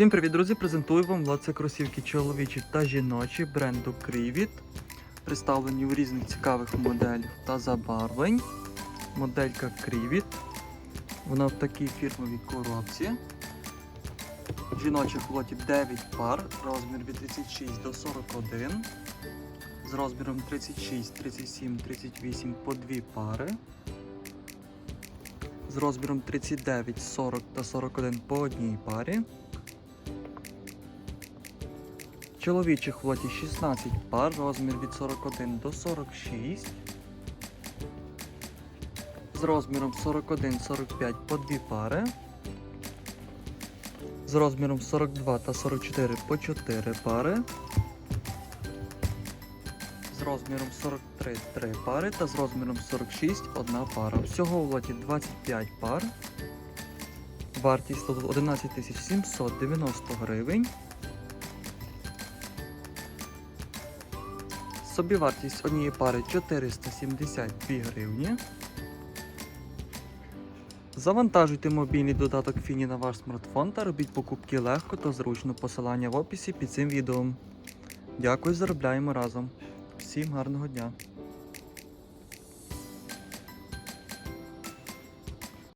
Всім привіт, друзі! Презентую вам владця кросівки чоловічі та жіночі бренду Крівіт. Представлені у різних цікавих моделях та забарвлень. Моделька Крівіт. Вона в такій фірмовій коробці. Жіночих лоті 9 пар, розмір від 36 до 41. З розміром 36, 37, 38 по 2 пари. З розміром 39, 40 та 41 по одній парі. Чоловічих в лоті 16 пар, розмір від 41 до 46. З розміром 41-45 по 2 пари. З розміром 42 та 44 по 4 пари. З розміром 43 3 пари та з розміром 46 1 пара. Всього в лоті 25 пар. Вартість 11 790 гривень. Собівартість однієї пари 472 гривні. Завантажуйте мобільний додаток Фіні на ваш смартфон та робіть покупки легко та зручно. Посилання в описі під цим відео. Дякую, заробляємо разом. Всім гарного дня!